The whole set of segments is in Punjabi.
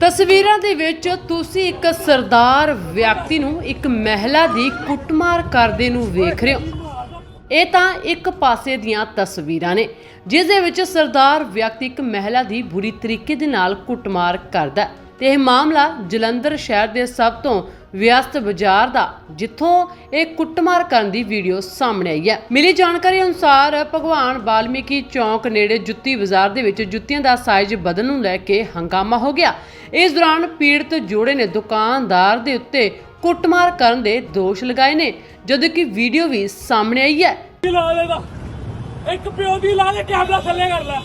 ਤਸਵੀਰਾਂ ਦੇ ਵਿੱਚ ਤੁਸੀਂ ਇੱਕ ਸਰਦਾਰ ਵਿਅਕਤੀ ਨੂੰ ਇੱਕ ਮਹਿਲਾ ਦੀ ਕੁੱਟਮਾਰ ਕਰਦੇ ਨੂੰ ਵੇਖ ਰਹੇ ਹੋ। ਇਹ ਤਾਂ ਇੱਕ ਪਾਸੇ ਦੀਆਂ ਤਸਵੀਰਾਂ ਨੇ, ਜਿਸ ਦੇ ਵਿੱਚ ਸਰਦਾਰ ਵਿਅਕਤੀ ਇੱਕ ਮਹਿਲਾ ਦੀ ਬੁਰੀ ਤਰੀਕੇ ਦੇ ਨਾਲ ਕੁੱਟਮਾਰ ਕਰਦਾ ਹੈ। ਤੇ ਇਹ ਮਾਮਲਾ ਜਲੰਧਰ ਸ਼ਹਿਰ ਦੇ ਸਭ ਤੋਂ ਵਿਅਸਤ ਬਾਜ਼ਾਰ ਦਾ ਜਿੱਥੋਂ ਇਹ ਕੁੱਟਮਾਰ ਕਰਨ ਦੀ ਵੀਡੀਓ ਸਾਹਮਣੇ ਆਈ ਹੈ। ਮਿਲੀ ਜਾਣਕਾਰੀ ਅਨੁਸਾਰ ਭਗਵਾਨ ਬਾਲਮੀਕੀ ਚੌਂਕ ਨੇੜੇ ਜੁੱਤੀ ਬਾਜ਼ਾਰ ਦੇ ਵਿੱਚ ਜੁੱਤੀਆਂ ਦਾ ਸਾਈਜ਼ ਬਦਲਣ ਨੂੰ ਲੈ ਕੇ ਹੰਗਾਮਾ ਹੋ ਗਿਆ। ਇਸ ਦੌਰਾਨ ਪੀੜਤ ਜੋੜੇ ਨੇ ਦੁਕਾਨਦਾਰ ਦੇ ਉੱਤੇ ਕੁੱਟਮਾਰ ਕਰਨ ਦੇ ਦੋਸ਼ ਲਗਾਏ ਨੇ ਜਦੋਂ ਕਿ ਵੀਡੀਓ ਵੀ ਸਾਹਮਣੇ ਆਈ ਹੈ। ਇੱਕ ਪਿਓ ਦੀ ਲਾ ਦੇ ਕੈਮਰਾ ਥੱਲੇ ਕਰ ਲੈ।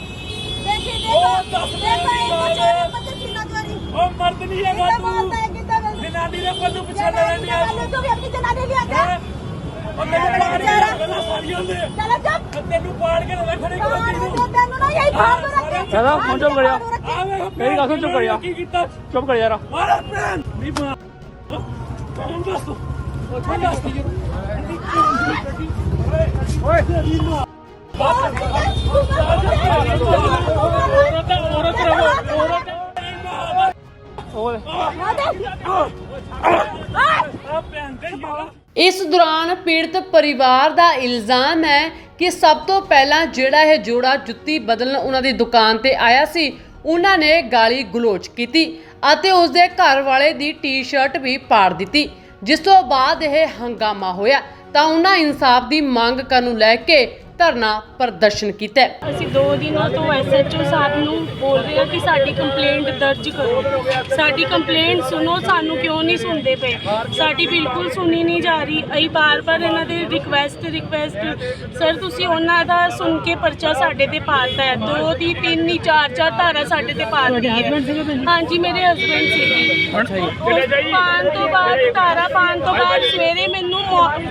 ਦੇਖੀ ਦੇਖੋ। ਉਹ 10 ਮਿੰਟ ਦੀ ਲਾ ਦੇ ਉਹ ਮਰਦ ਨਹੀਂ ਹੈਗਾ ਤੂੰ। ਤੂੰ मारता है कितना नहीं ਜਨਾਨੀ ਦੇ ਪੱਲੂ ਪਿੱਛੇ जनानी ਲੈਣੀ ਆ जनानी तो भी अपनी जनानी लिया था ਹੈਂ? ਉਹ ਤੈਨੂੰ ਪਾੜ ਕੇ ਰੱਖਣਾ ਸਾਰੀਆਂ ਦੇ चलो चुप ਤੈਨੂੰ ਪਾੜ ਕੇ ਰੱਖਣੇ कौन ਕਿਉਂ है तेनू ना यही फाड़ दो रखे दादा, फोन चुप कर जा। ਆ ਵੇ ਮੇਰੀ ਗੱਲ ਸੁਣ, ਚੁੱਪ ਕਰ ਜਾ। ਕੀ ਕੀਤਾ ਚੁੱਪ ਕਰ ਯਾਰ ਮਾਰਾ ਭੈਣ ਨਹੀਂ ਮਾਰ ਕੌਣ ਦੱਸ ਤੂੰ ਉਹ ਦੱਸ ਓਏ ਓਏ ਔਰਤ ਉਹ ਇਸ ਦੌਰਾਨ ਪੀੜਤ ਪਰਿਵਾਰ ਦਾ ਇਲਜ਼ਾਮ ਹੈ ਕਿ ਸਭ ਤੋਂ ਪਹਿਲਾਂ ਜਿਹੜਾ ਇਹ ਜੋੜਾ ਜੁੱਤੀ ਬਦਲਣ ਉਹਨਾਂ ਦੀ ਦੁਕਾਨ ਤੇ ਆਇਆ ਸੀ, ਉਹਨਾਂ ਨੇ ਗਾਲੀ ਗਲੋਚ ਕੀਤੀ ਅਤੇ ਉਸ ਦੇ ਘਰ ਵਾਲੇ ਦੀ ਟੀ-ਸ਼ਰਟ ਵੀ ਪਾੜ ਦਿੱਤੀ। ਜਿਸ ਤੋਂ ਬਾਅਦ ਇਹ ਹੰਗਾਮਾ ਹੋਇਆ ਤਾਂ ਉਹਨਾਂ ਇਨਸਾਫ ਦੀ ਮੰਗ ਕਰਨ ਨੂੰ ਲੈ ਕੇ ਧਰਨਾ ਪ੍ਰਦਰਸ਼ਨ ਕੀਤਾ। ਅਸੀਂ ਦੋ ਦਿਨਾਂ ਤੋਂ ਐਸਐਚਓ ਸਾਹਿਬ ਨੂੰ ਬੋਲ ਰਹੇ ਹਾਂ ਕਿ ਸਾਡੀ ਕੰਪਲੇਂਟ ਦਰਜ ਕਰੋ। ਸਾਡੀ ਕੰਪਲੇਂਟ ਸੁਣੋ ਸਾਨੂੰ ਕਿਉਂ ਨਹੀਂ ਸੁਣਦੇ ਪਏ? ਸਾਡੀ ਬਿਲਕੁਲ ਸੁਣੀ ਨਹੀਂ ਜਾ ਰਹੀ। ਅਸੀਂ ਬਾਰ-ਬਾਰ ਇਹਨਾਂ ਦੇ ਰਿਕਵੈਸਟ ਰਿਕਵੈਸਟ ਸਰ ਤੁਸੀਂ ਉਹਨਾਂ ਦਾ ਸੁਣ ਕੇ ਪਰਚਾ ਸਾਡੇ ਤੇ ਪਾਤਾ ਹੈ। ਦੋ ਦੀ ਤਿੰਨ ਦੀ ਚਾਰ ਚਾਰ ਧਾਰਾ ਸਾਡੇ ਤੇ ਪਾਤੀ ਹੈ। ਹਾਂਜੀ ਮੇਰੇ ਹਸਬੰਡ ਉਸ ਪਾਣ ਤੋਂ ਬਾਅਦ ਧਾਰਾ ਪਾਣ ਤੋਂ ਬਾਅਦ ਸਵੇਰੇ ਮੈਨੂੰ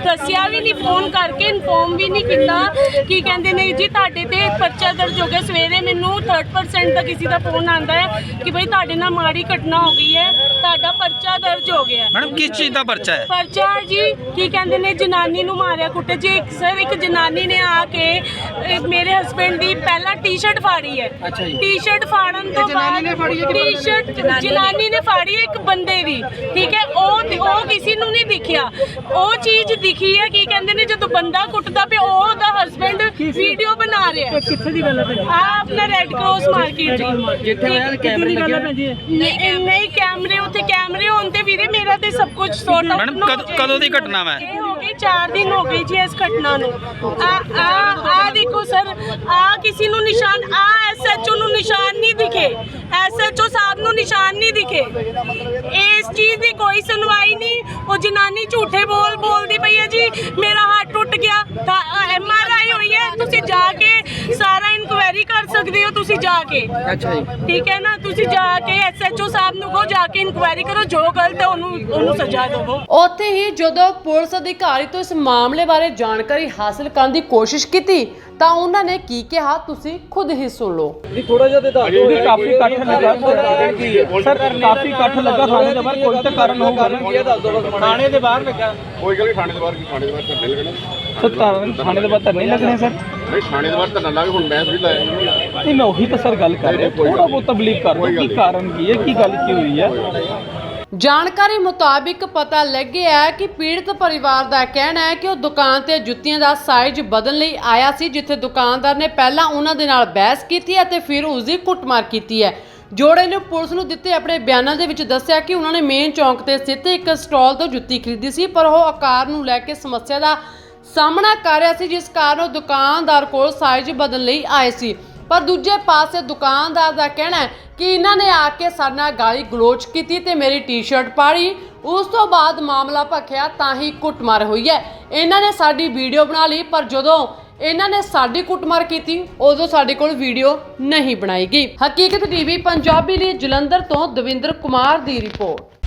ਦੱਸਿਆ ਵੀ ਨਹੀਂ ਫੋਨ ਕਰਕੇ ਇਨਫੋਰਮ ਵੀ ਨਹੀਂ ਕੀਤਾ। ਕੀ ਕਹਿੰਦੇ ਨੇ ਜੀ ਤੁਹਾਡੇ ਤੇ ਪਰਚਾ ਦਰਜ ਹੋ ਗਿਆ। ਸਵੇਰੇ ਮੈਨੂੰ 3% ਦਾ ਕਿਸੇ ਦਾ ਫੋਨ ਆਂਦਾ ਹੈ ਕਿ ਬਈ ਤੁਹਾਡੇ ਨਾਲ ਮਾੜੀ ਘਟਨਾ ਹੋ ਗਈ ਹੈ ਤੁਹਾਡਾ ਪਰਚਾ ਦਰਜ ਹੋ ਗਿਆ ਹੈ। ਮੈਡਮ ਕਿਸ ਚੀਜ਼ ਦਾ ਪਰਚਾ ਹੈ? ਪਰਚਾ ਜੀ ਕੀ ਕਹਿੰਦੇ ਨੇ ਜਨਾਨੀ ਨੂੰ ਮਾਰਿਆ ਕੁੱਟੇ ਜੀ ਇੱਕ ਸਰ ਇੱਕ ਜਨਾਨੀ ਨੇ ਆ ਕੇ ਇਹ ਮੇਰੇ ਹਸਬੰਡ ਦੀ ਪਹਿਲਾਂ ਟੀ-ਸ਼ਰਟ ਫਾੜੀ ਹੈ। ਅੱਛਾ ਜੀ। ਟੀ-ਸ਼ਰਟ ਫਾੜਨ ਤੋਂ ਬਾਅਦ ਟੀ-ਸ਼ਰਟ ਜਨਾਨੀ ਨੇ ਫਾੜੀ ਹੈ ਇੱਕ ਬੰਦੇ ਦੀ ਠੀਕ ਹੈ? ਉਹ ਉਹ ਕਿਸੇ ਨੂੰ ਦਿਖਿਆ। ਉਹ ਚੀਜ਼ ਦਿਖੀ ਹੈ ਕੀ ਕਹਿੰਦੇ ਨੇ ਜਦੋਂ ਬੰਦਾ ਕੁੱਟਦਾ ਪਿਆ ਉਹ ਉਹਦਾ ਹਸਬੰਡ ਵੀਡੀਓ ਬਣਾ ਰਿਹਾ ਕਿੱਥੇ ਦੀ ਗੱਲ ਹੈ ਆ ਆਪਣਾ ਰੈੱਡ ਕ੍ਰੋਸ ਮਾਰਕੀਟ ਜਿੱਥੇ ਹੋਇਆ ਕੈਮਰੇ ਲੱਗੇ ਹੋਏ। ਨਹੀਂ ਨਹੀਂ ਕੈਮਰੇ ਉੱਥੇ ਕੈਮਰੇ ਹੋਣ ਤੇ ਵੀਰੇ ਮੇਰਾ ਤੇ ਸਭ ਕੁਝ ਸੌਟ ਮੈਡਮ ਕਦ- ਕਦੋਂ ਦੀ ਘਟਨਾ ਵਾ? ਇਹ ਹੋ ਗਈ 4 ਦਿਨ ਹੋ ਗਏ ਜੀ ਇਸ ਘਟਨਾ ਨੂੰ। ਆ ਆ ਆ ਦੇਖੋ ਸਰ ਆ ਕਿਸੇ ਨੂੰ ਨਿਸ਼ਾਨ ਆ ਐਸਐਚਓ ਨੂੰ ਨਿਸ਼ਾਨ ਨਹੀਂ ਦਿਖੇ। ਐਸਐਚਓ ਸਾਹਿਬ ਨੂੰ ਨਿਸ਼ਾਨ ਨਹੀਂ ਦਿਖੇ। ਇਸ ਚੀਜ਼ ਦੀ ਕੋਈ ਸੁਣਵਾਈ ਨਹੀਂ। ਉਹ ਜਨਾਨੀ ਝੂਠੇ ਬੋਲ ਬੋਲਦੀ ਪਈ ਹੈ ਜੀ। ਮੇਰਾ ਹੱਥ ਟੁੱਟ ਗਿਆ। ਐਮਆਰਆਈ ਹੋਈ ਹੈ। ਤੁਸੀਂ ਜਾ ਕੇ ਸਾਰਾ ਸਕਦੇ ਹੋ ਤੁਸੀਂ ਜਾ ਕੇ। ਅੱਛਾ ਜੀ। ਠੀਕ ਹੈ ਨਾ? ਤੁਸੀਂ ਜਾ ਕੇ ਐਸਐਚਓ ਸਾਹਿਬ ਨੂੰ ਕਹੋ ਜਾ ਕੇ ਇਨਕੁਆਇਰੀ ਕਰੋ ਜੋ ਗਲਤ ਹੈ ਉਹਨੂੰ ਉਹਨੂੰ ਸਜ਼ਾ ਦਿਓ ਉੱਥੇ ਹੀ ਜਦੋਂ ਪੁਲਿਸ ਅਧਿਕਾਰੀ ਤੋਂ ਇਸ ਮਾਮਲੇ ਬਾਰੇ ਜਾਣਕਾਰੀ ਹਾਸਲ ਕਰਨ ਦੀ ਕੋਸ਼ਿਸ਼ ਕੀਤੀ ਤਾਂ ਉਹਨਾਂ ਨੇ ਕੀ ਕਿਹਾ? ਤੁਸੀਂ ਖੁਦ ਹੀ ਸੁਣ ਲਓ। ਥੋੜਾ ਜਿਹਾ ਦੇ ਦੱਸ ਦਿਓ। ਕਾਫੀ ਇਕੱਠ ਲੱਗਾ ਸਰ ਕਾਫੀ ਇਕੱਠ ਲੱਗਾ ਥਾਣੇ ਦੇ ਬਾਹਰ। ਕੋਈ ਤਾਂ ਕਾਰਨ ਹੋਊਗਾ। ਕੀ ਹੈ ਦੱਸ ਦਿਓ ਬਸ ਥਾਣੇ ਦੇ ਬਾਹਰ ਲੱਗਾ। ਕੋਈ ਗੱਲ ਨਹੀਂ ਥਾਣੇ ਦੇ ਬਾਹਰ ਕੀ ਥਾਣੇ ਦੇ ਬਾਹਰ ਧਰਨੇ ਲੱਗਣੇ? ਸਰ ਥਾਣੇ ਥਾਣੇ ਦੇ ਬਾਹਰ ਤਾਂ ਨਹੀਂ ਲੱਗਣੇ ਸਰ। ਨਹੀਂ ਥਾਣੇ ਦੇ ਬਾਹਰ ਧਰਨਾ ਲਾ ਕੇ ਹੁਣ ਮੈਂ ਥੋੜੀ ਲਾਇਆ। ਨਹੀਂ ਮੈਂ ਉਹੀ ਤਾਂ ਸਰ ਗੱਲ ਕਰ ਰਿਹਾ ਥੋੜਾ ਬਹੁਤ ਬਲੀਵ ਕਰ ਦਿਓ ਕੀ ਕਾਰਨ ਕੀ ਹੈ ਕੀ ਗੱਲ ਕੀ ਹੋਈ ਹੈ। ਜਾਣਕਾਰੀ ਮੁਤਾਬਿਕ ਪਤਾ ਲੱਗਿਆ ਹੈ ਕਿ ਪੀੜਤ ਪਰਿਵਾਰ ਦਾ ਕਹਿਣਾ ਹੈ ਕਿ ਉਹ ਦੁਕਾਨ ਤੇ ਜੁੱਤੀਆਂ ਦਾ ਸਾਈਜ਼ ਬਦਲਣ ਲਈ ਆਇਆ ਸੀ ਜਿੱਥੇ ਦੁਕਾਨਦਾਰ ਨੇ ਪਹਿਲਾਂ ਉਹਨਾਂ ਦੇ ਨਾਲ ਬਹਿਸ ਕੀਤੀ ਅਤੇ ਫਿਰ ਉਸ ਦੀ ਕੁੱਟਮਾਰ ਕੀਤੀ ਹੈ। ਜੋੜੇ ਨੇ ਪੁਲਿਸ ਨੂੰ ਦਿੱਤੇ ਆਪਣੇ ਬਿਆਨਾਂ ਦੇ ਵਿੱਚ ਦੱਸਿਆ ਕਿ ਉਹਨਾਂ ਨੇ ਮੇਨ ਚੌਂਕ ਤੇ ਸਥਿਤ ਇੱਕ ਸਟਾਲ ਤੋਂ ਜੁੱਤੀ ਖਰੀਦੀ ਸੀ ਪਰ ਉਹ ਆਕਾਰ ਨੂੰ ਲੈ ਕੇ ਸਮੱਸਿਆ ਦਾ ਸਾਹਮਣਾ ਕਰ ਰਿਹਾ ਸੀ ਜਿਸ ਕਾਰਨ ਉਹ ਦੁਕਾਨਦਾਰ ਕੋਲ ਸਾਈਜ਼ ਬਦਲਣ ਲਈ ਆਏ ਸੀ। ਪਰ ਦੂਜੇ ਪਾਸੇ ਦੁਕਾਨਦਾਰ ਦਾ ਕਹਿਣਾ ਹੈ ਕਿ ਇਹਨਾਂ ਨੇ ਆ ਕੇ ਸਾਡੇ ਨਾਲ ਗਾਲੀ ਗਲੋਚ ਕੀਤੀ ਤੇ ਮੇਰੀ ਟੀ-ਸ਼ਰਟ ਪਾੜੀ। ਉਸ ਤੋਂ ਬਾਅਦ ਮਾਮਲਾ ਭਖਿਆ ਤਾਂ ਹੀ ਕੁੱਟਮਾਰ ਹੋਈ ਹੈ। ਇਹਨਾਂ ਨੇ ਸਾਡੀ ਵੀਡੀਓ ਬਣਾ ਲਈ, ਪਰ ਜਦੋਂ ਇਹਨਾਂ ਨੇ ਸਾਡੀ ਕੁੱਟਮਾਰ ਕੀਤੀ, ਉਦੋਂ ਸਾਡੇ ਕੋਲ ਵੀਡੀਓ ਨਹੀਂ ਬਣਾਈ ਗਈ। ਹਕੀਕਤ ਟੀਵੀ, ਪੰਜਾਬੀ ਲਈ ਜਲੰਧਰ ਤੋਂ ਦਵਿੰਦਰ ਕੁਮਾਰ ਦੀ ਰਿਪੋਰਟ।